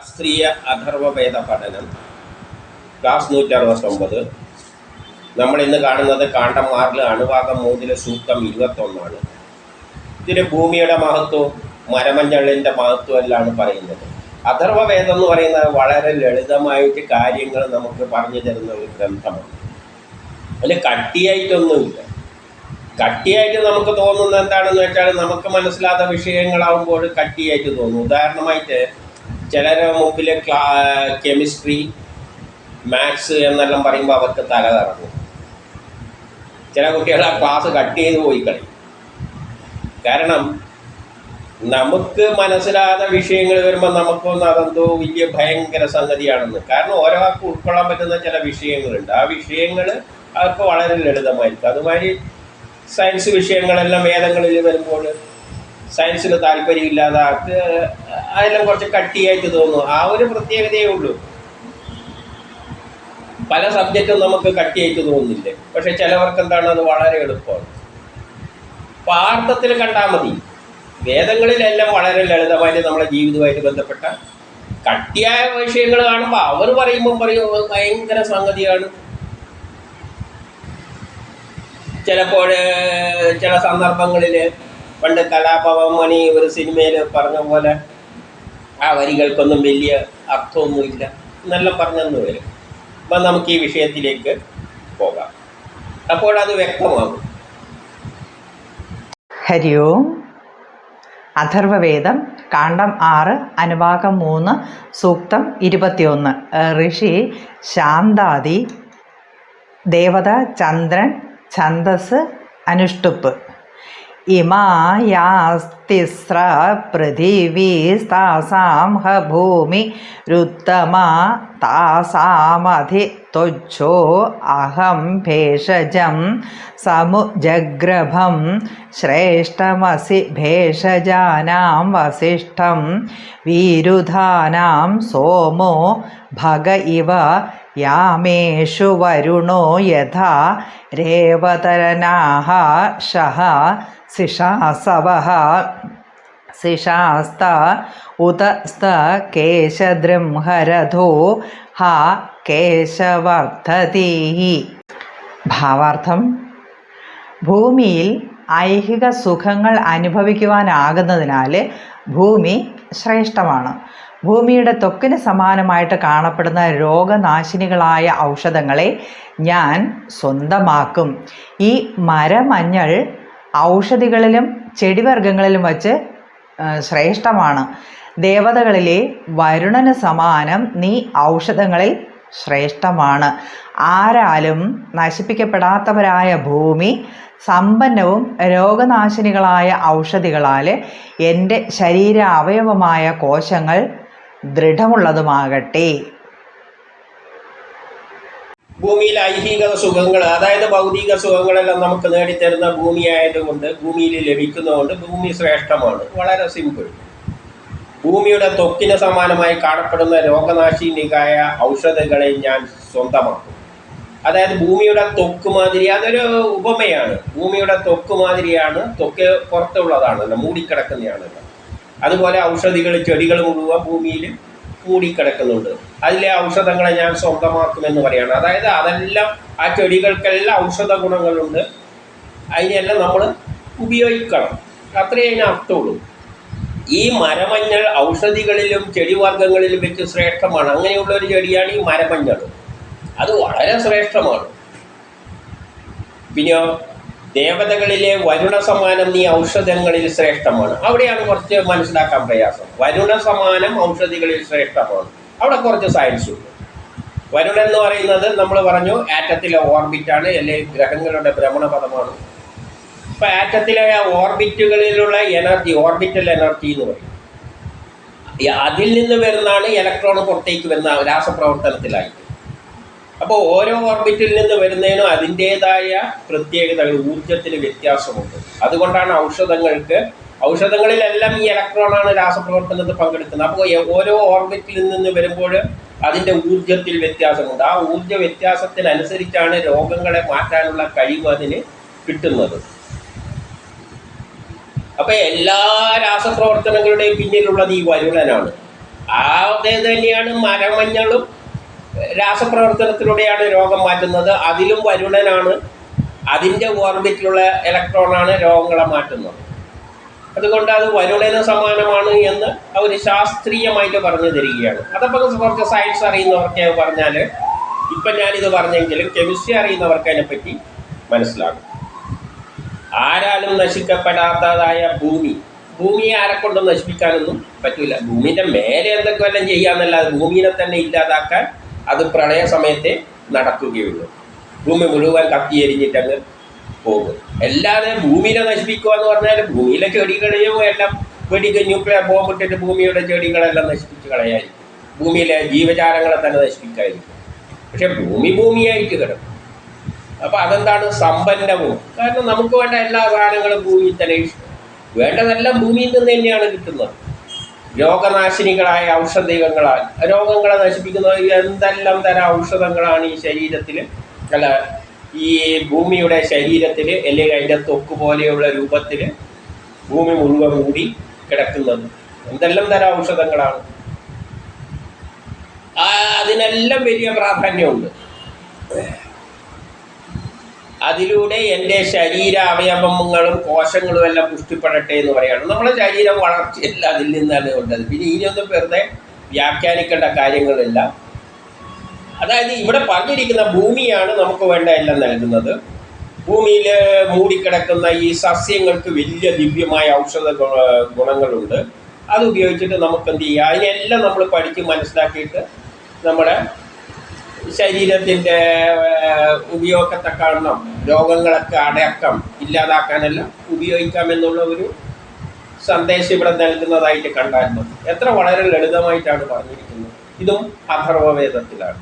ശാസ്ത്രീയ അഥർവവേദ പഠനം ക്ലാസ് നൂറ്റി അറുപത്തൊമ്പത് നമ്മൾ ഇന്ന് കാണുന്നത് കാണ്ടം അണുഭാഗം മൂന്നിലെ സൂക്തം ഇരുപത്തൊന്നാണ്. ഇതിന് ഭൂമിയുടെ മഹത്വം മരമഞ്ഞളിന്റെ മഹത്വം എല്ലാം പറയുന്നത്. അഥർവവേദം എന്ന് പറയുന്നത് വളരെ ലളിതമായിട്ട് കാര്യങ്ങൾ നമുക്ക് പറഞ്ഞു തരുന്ന ഒരു ഗ്രന്ഥമാണ്. അതിൽ കട്ടിയായിട്ടൊന്നുമില്ല. കട്ടിയായിട്ട് നമുക്ക് തോന്നുന്നത് എന്താണെന്ന് വെച്ചാൽ നമുക്ക് മനസ്സിലാത്ത വിഷയങ്ങളാവുമ്പോൾ കട്ടിയായിട്ട് തോന്നും. ഉദാഹരണമായിട്ട് ചിലരെ മുമ്പിൽ കെമിസ്ട്രി മാത്സ് എന്നെല്ലാം പറയുമ്പോൾ അവർക്ക് തല കറങ്ങും. ചില കുട്ടികൾ ആ ക്ലാസ് കട്ട് ചെയ്ത് പോയി കളയും കാരണം നമുക്ക് മനസ്സിലാകാത്ത വിഷയങ്ങൾ വരുമ്പോൾ നമുക്കൊന്ന് അതെന്തോ വലിയ ഭയങ്കര സംഗതിയാണെന്ന്. കാരണം ഓരോ ആൾക്ക് ഉൾക്കൊള്ളാൻ പറ്റുന്ന ചില വിഷയങ്ങളുണ്ട്. ആ വിഷയങ്ങൾ അവർക്ക് വളരെ ലളിതമായിരിക്കും. അതുമാതിരി സയൻസ് വിഷയങ്ങളെല്ലാം വേദങ്ങളിൽ വരുമ്പോൾ സയൻസിന് താല്പര്യമില്ലാതെ ആൾക്ക് അതെല്ലാം കുറച്ച് കട്ടിയായിട്ട് തോന്നും ആ ഒരു പ്രത്യേകതയേ ഉള്ളൂ. പല സബ്ജക്റ്റും നമുക്ക് കട്ടിയായിട്ട് തോന്നുന്നില്ലേ. പക്ഷെ ചിലവർക്ക് എന്താണ് അത് വളരെ എളുപ്പമാണ്. അർത്ഥത്തിൽ കണ്ടാൽ മതി. വേദങ്ങളിലെല്ലാം വളരെ ലളിതമായിട്ട് നമ്മുടെ ജീവിതവുമായിട്ട് ബന്ധപ്പെട്ട കട്ടിയായ വിഷയങ്ങൾ കാണുമ്പോൾ അവർ പറയുമ്പോൾ പറയും ഭയങ്കര സംഗതിയാണ്. ചിലപ്പോൾ ചില സന്ദർഭങ്ങളിൽ പണ്ട് കലാഭവൻ മണി ഒരു സിനിമയിൽ പറഞ്ഞ പോലെ ആ വരികൾക്കൊന്നും വലിയ അർത്ഥമൊന്നുമില്ല. എന്നെല്ലാം പറഞ്ഞെന്ന് വരും. അപ്പം നമുക്ക് ഈ വിഷയത്തിലേക്ക് പോകാം. അപ്പോൾ അത് വ്യക്തമാകും. ഹരി ഓം. അഥർവവേദം കാണ്ഡം ആറ് അനുഭാഗം മൂന്ന് സൂക്തം ഇരുപത്തിയൊന്ന്. ഋഷി ശാന്താദി ദേവത ചന്ദ്രൻ ഛന്ദസ് അനുഷ്ടുപ്പ്. इमायास्तिस्र पृथिवीस्तासां ह भूमि रुत्तमा तासामधि तुच्छो अहं भेषजं समुजग्रभं श्रेष्ठमसि भेषजानां वसिष्ठं वीरुधानां सोमो भग इव यामेषु वरुणो यथा रेवतरनाः शः സിഷാസവഃ സിഷാസ്ത ഉതസ്ത केशदृंहरथो ഹ കേശവർദ്ധതീ ഭാവാർത്ഥം ഭൂമിയിൽ ഐഹിക സുഖങ്ങൾ അനുഭവിക്കുവാനാകുന്നതിനാൽ ഭൂമി ശ്രേഷ്ഠമാണ്. ഭൂമിയുടെ ത്വക്കിന് സമാനമായിട്ട് കാണപ്പെടുന്ന രോഗനാശിനികളായ ഔഷധങ്ങളെ ഞാൻ സ്വന്തമാക്കും. ഈ മരമഞ്ഞൾ ഔഷധികളിലും ചെടിവർഗങ്ങളിലും വച്ച് ശ്രേഷ്ഠമാണ്. ദേവതകളിലെ വരുണന് സമാനം നീ ഔഷധങ്ങളിൽ ശ്രേഷ്ഠമാണ്. ആരാലും നശിപ്പിക്കപ്പെടാത്തവരായ ഭൂമി സമ്പന്നവും രോഗനാശിനികളായ ഔഷധികളാൽ എന്റെ ശരീര അവയവമായ കോശങ്ങൾ ദൃഢമുള്ളതുമാകട്ടെ. ഭൂമിയിൽ ഐഹിക സുഖങ്ങൾ അതായത് ഭൗതിക സുഖങ്ങളെല്ലാം നമുക്ക് നേടിത്തരുന്ന ഭൂമിയായതുകൊണ്ട് ഭൂമിയിൽ ലഭിക്കുന്നതുകൊണ്ട് ഭൂമി ശ്രേഷ്ഠമാണ്. വളരെ സിമ്പിൾ ഭൂമിയുടെ ത്വക്കിന് സമാനമായി കാണപ്പെടുന്ന രോഗനാശിനികായ ഔഷധങ്ങളെ ഞാൻ സ്വന്തമാക്കും. അതായത് ഭൂമിയുടെ ത്വക്ക് മാതിരി അതൊരു ഉപമയാണ്. ഭൂമിയുടെ ത്വക്ക് മാതിരിയാണ് ത്വക്ക് പുറത്തുള്ളതാണല്ലോ മൂടിക്കിടക്കുന്നതാണല്ലോ അതുപോലെ ഔഷധികൾ ചെടികൾ മുഴുവൻ ഭൂമിയിൽ മൂടിക്കിടക്കുന്നുണ്ട്. അതിലെ ഔഷധങ്ങളെ ഞാൻ സ്വന്തമാക്കുമെന്ന് പറയുകയാണ് അതായത് അതെല്ലാം ആ ചെടികൾക്കെല്ലാം ഔഷധ ഗുണങ്ങളുണ്ട്. അതിനെല്ലാം നമ്മൾ ഉപയോഗിക്കണം. അത്രയേ അതിന് അർത്ഥമുള്ളൂ. ഈ മരമഞ്ഞൾ ഔഷധികളിലും ചെടിവർഗങ്ങളിലും വെച്ച് ശ്രേഷ്ഠമാണ്. അങ്ങനെയുള്ള ഒരു ചെടിയാണ് ഈ മരമഞ്ഞൾ. അത് വളരെ ശ്രേഷ്ഠമാണ്. പിന്നെ ദേവതകളിലെ വരുണ സമാനം നീ ഔഷധങ്ങളിൽ ശ്രേഷ്ഠമാണ്. അവിടെയാണ് കുറച്ച് മനസ്സിലാക്കാൻ പ്രയാസം. വരുണ സമാനം ഔഷധികളിൽ ശ്രേഷ്ഠമാണ്. അവിടെ കുറച്ച് സയൻസ് ഉണ്ട്. വരുണൻ എന്ന് പറയുന്നത് നമ്മൾ പറഞ്ഞു ആറ്റത്തിലെ ഓർബിറ്റാണ് അല്ലെങ്കിൽ ഗ്രഹങ്ങളുടെ ഭ്രമണപഥമാണ്. ഇപ്പം ആറ്റത്തിലെ ഓർബിറ്റുകളിലുള്ള എനർജി ഓർബിറ്റൽ എനർജി എന്ന് പറയും. അതിൽ നിന്ന് വരുന്നതാണ് ഇലക്ട്രോൺ പുറത്തേക്ക് വരുന്ന രാസപ്രവർത്തനത്തിലായി. അപ്പോൾ ഓരോ ഓർബിറ്റിൽ നിന്ന് വരുന്നതിനും അതിന്റേതായ പ്രത്യേകതകൾ ഊർജത്തിന് വ്യത്യാസമുണ്ട്. അതുകൊണ്ടാണ് ഔഷധങ്ങൾക്ക് ഔഷധങ്ങളിലെല്ലാം ഈ ഇലക്ട്രോണാണ് രാസപ്രവർത്തനത്തിൽ പങ്കെടുക്കുന്നത്. അപ്പോൾ ഓരോ ഓർബിറ്റിൽ നിന്ന് വരുമ്പോൾ അതിന്റെ ഊർജത്തിൽ വ്യത്യാസമുണ്ട്. ആ ഊർജ വ്യത്യാസത്തിനനുസരിച്ചാണ് രോഗങ്ങളെ മാറ്റാനുള്ള കഴിവ് അതിന് കിട്ടുന്നത്. അപ്പോൾ എല്ലാ രാസപ്രവർത്തനങ്ങളുടെയും പിന്നിലുള്ളത് ഈ വരുണനാണ്. ആ ഇത് തന്നെയാണ് മരമഞ്ഞളും രാസപ്രവർത്തനത്തിലൂടെയാണ് രോഗം മാറ്റുന്നത്. അതിലും വരുണനാണ്. അതിന്റെ ഓർബിറ്റിലുള്ള ഇലക്ട്രോണാണ് രോഗങ്ങളെ മാറ്റുന്നത്. അതുകൊണ്ട് അത് വരുളന് സമാനമാണ് എന്ന് അവർ ശാസ്ത്രീയമായിട്ട് പറഞ്ഞു തരികയാണ് അതപ്പോൾ കുറച്ച് സയൻസ് അറിയുന്നവർക്ക് പറഞ്ഞാൽ ഇപ്പം ഞാനിത് പറഞ്ഞെങ്കിലും കെമിസ്ട്രി അറിയുന്നവർക്ക് അതിനെപ്പറ്റി മനസ്സിലാകും. ആരാലും നശിക്കപ്പെടാത്തതായ ഭൂമി. ഭൂമിയെ ആരെക്കൊണ്ടും നശിപ്പിക്കാനൊന്നും പറ്റില്ല ഭൂമിന്റെ മേലെ എന്തൊക്കെ വല്ലതും ചെയ്യാന്നല്ലാതെ ഭൂമിയെ തന്നെ ഇല്ലാതാക്കാൻ അത് പ്രളയ സമയത്തെ നടക്കുകയുള്ളൂ. ഭൂമി മുഴുവൻ കത്തിയെരിഞ്ഞിട്ടങ്ങ് പോകും. എല്ലാതെ ഭൂമിയെ നശിപ്പിക്കുക എന്ന് പറഞ്ഞാൽ ഭൂമിയിലെ ചെടികളെയും എല്ലാം വെടിക്ക് ന്യൂക്ലിയർ ബോംബിട്ടിട്ട് ഭൂമിയുടെ ചെടികളെല്ലാം നശിപ്പിച്ച് കളയായിരിക്കും. ഭൂമിയിലെ ജീവജാലങ്ങളെ തന്നെ നശിപ്പിക്കായിരിക്കും പക്ഷെ ഭൂമി ഭൂമിയായിട്ട് കിടക്കും. അപ്പോൾ അതെന്താണ്? സമ്പന്നവും. കാരണം നമുക്ക് വേണ്ട എല്ലാ സാധനങ്ങളും ഭൂമിയിൽ തന്നെ വേണ്ടതെല്ലാം ഭൂമിയിൽ നിന്ന് തന്നെയാണ് കിട്ടുന്നത്. രോഗനാശിനികളായ ഔഷധങ്ങളാൽ രോഗങ്ങളെ നശിപ്പിക്കുന്ന എന്തെല്ലാം തരം ഔഷധങ്ങളാണ് ഈ ശരീരത്തിൽ അല്ല ഈ ഭൂമിയുടെ ശരീരത്തിൽ അല്ലെങ്കിൽ അതിന്റെ തൊക്ക് പോലെയുള്ള രൂപത്തിൽ ഭൂമി മുഴുവൻ മൂടി കിടക്കുന്നത്. എന്തെല്ലാം തരം ഔഷധങ്ങളാണ്? അതിനെല്ലാം വലിയ പ്രാധാന്യമുണ്ട്. അതിലൂടെ എന്റെ ശരീര അവയവങ്ങളും കോശങ്ങളും എല്ലാം പുഷ്ടിപ്പെടട്ടെ എന്ന് പറയാണ് നമ്മുടെ ശരീരം വളർച്ചയല്ല അതിൽ നിന്നാണ് കൊണ്ടത്. പിന്നെ ഇനിയൊന്നും വെറുതെ വ്യാഖ്യാനിക്കേണ്ട കാര്യങ്ങളില്ല. അതായത് ഇവിടെ പറഞ്ഞിരിക്കുന്ന ഭൂമിയാണ് നമുക്ക് വേണ്ട എല്ലാം നൽകുന്നത്. ഭൂമിയിൽ മൂടിക്കിടക്കുന്ന ഈ സസ്യങ്ങൾക്ക് വലിയ ദിവ്യമായ ഔഷധ ഗുണങ്ങളുണ്ട്. അത് ഉപയോഗിച്ചിട്ട് നമുക്ക് എന്ത് ചെയ്യാം? അതിനെല്ലാം നമ്മൾ പഠിച്ച് മനസ്സിലാക്കിയിട്ട് നമ്മുടെ ശരീരത്തിന്റെ ഉപയോഗത്തെക്കാരണം രോഗങ്ങളൊക്കെ അടക്കം ഇല്ലാതാക്കാനെല്ലാം ഉപയോഗിക്കാം എന്നുള്ള ഒരു സന്ദേശം ഇവിടെ നൽകുന്നതായിട്ട് കണ്ടായിരുന്നു എത്ര വളരെ ലളിതമായിട്ടാണ് പറഞ്ഞിരിക്കുന്നത്. ഇതും അഥർവവേദത്തിലാണ്.